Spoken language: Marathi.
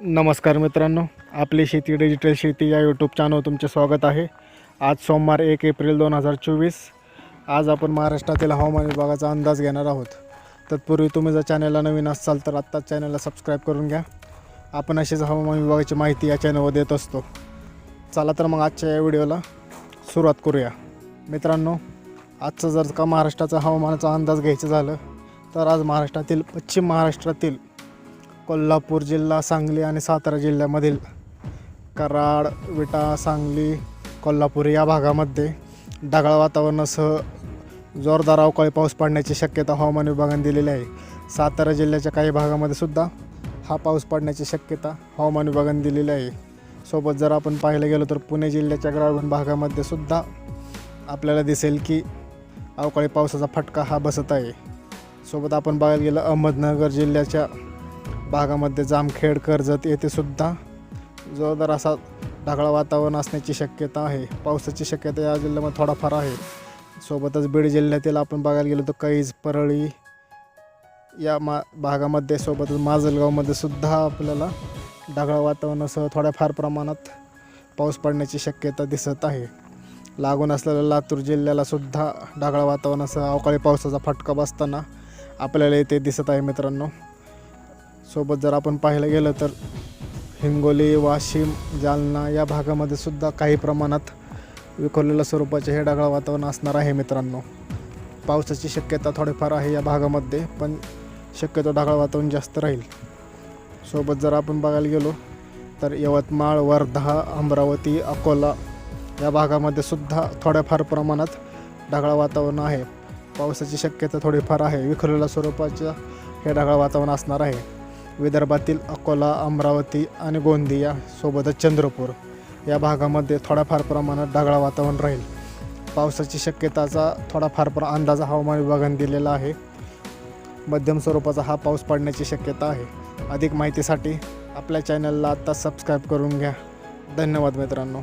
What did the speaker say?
नमस्कार मित्रांनो आपली शेती डिजिटल शेती या यूट्यूब चॅनल तुमचे स्वागत आहे. आज सोमवार एक एप्रिल दोन हजार चोवीस. आज आपण महाराष्ट्रातील हवामान विभागाचा अंदाज घेणार आहोत. तत्पूर्वी तुम्ही जर चॅनलला नवीन असाल तर आत्ताच चॅनलला सबस्क्राईब करून घ्या. आपण अशीच हवामान विभागाची माहिती या चॅनलवर देत असतो. चला तर मग आजच्या या व्हिडिओला सुरुवात करूया. मित्रांनो आजचं जर का महाराष्ट्राचा हवामानाचा अंदाज घ्यायचं झालं तर आज महाराष्ट्रातील पश्चिम महाराष्ट्रातील कोल्हापूर जिल्हा सांगली आणि सातारा जिल्ह्यामधील कराड विटा सांगली कोल्हापूर या भागामध्ये ढगाळ वातावरणासह जोरदार अवकाळी पाऊस पडण्याची शक्यता हवामान विभागाने दिलेली आहे. सातारा जिल्ह्याच्या काही भागामध्ये सुद्धा हा पाऊस पडण्याची शक्यता हवामान विभागाने दिलेली आहे. सोबत जर आपण पाहायला गेलो तर पुणे जिल्ह्याच्या ग्रामीण भागामध्ये सुद्धा आपल्याला दिसेल की अवकाळी पावसाचा फटका हा बसत आहे. सोबत आपण बघायला गेलं अहमदनगर जिल्ह्याच्या भागामध्ये जामखेड कर्जत येथे सुद्धा जोरदार असा ढगाळ वातावरण असण्याची शक्यता आहे. पावसाची शक्यता या जिल्ह्यामध्ये थोडाफार आहे. सोबतच बीड जिल्ह्यातील आपण बघायला गेलो तर कैज परळी या मा भागामध्ये सोबतच माजलगावमध्ये सुद्धा आपल्याला ढगाळ वातावरणासह थोड्याफार प्रमाणात पाऊस पडण्याची शक्यता दिसत आहे. लागून असलेल्या लातूर जिल्ह्याला सुद्धा ढगाळ वातावरणासह अवकाळी पावसाचा फटका बसताना आपल्याला इथे दिसत आहे मित्रांनो. सोबत जर आपण पाहायला गेलं तर हिंगोली वाशिम जालना या भागामध्ये सुद्धा काही प्रमाणात विखुरलेल्या स्वरूपाचे हे ढगाळ वातावरण असणार आहे मित्रांनो. पावसाची शक्यता थोडीफार आहे या भागामध्ये पण शक्यतो ढगाळ वातावरण जास्त राहील. सोबत जर आपण बघायला गेलो तर यवतमाळ वर्धा अमरावती अकोला या भागामध्ये सुद्धा थोड्याफार प्रमाणात ढगाळ वातावरण आहे. पावसाची शक्यता थोडीफार आहे. विखुरलेल्या स्वरूपाचं हे ढगाळ वातावरण असणार आहे. विदर्भातील अकोला अमरावती आणि गोंदिया सोबतच चंद्रपूर या भागामध्ये थोड्याफार प्रमाणात ढगाळ वातावरण राहील. पावसाची शक्यताचा थोडाफार प्र अंदाज हवामान विभागाने दिलेला आहे. मध्यम स्वरूपाचा हा पाऊस पडण्याची शक्यता आहे. अधिक माहितीसाठी आपल्या चॅनलला आत्ता सबस्क्राईब करून घ्या. धन्यवाद मित्रांनो.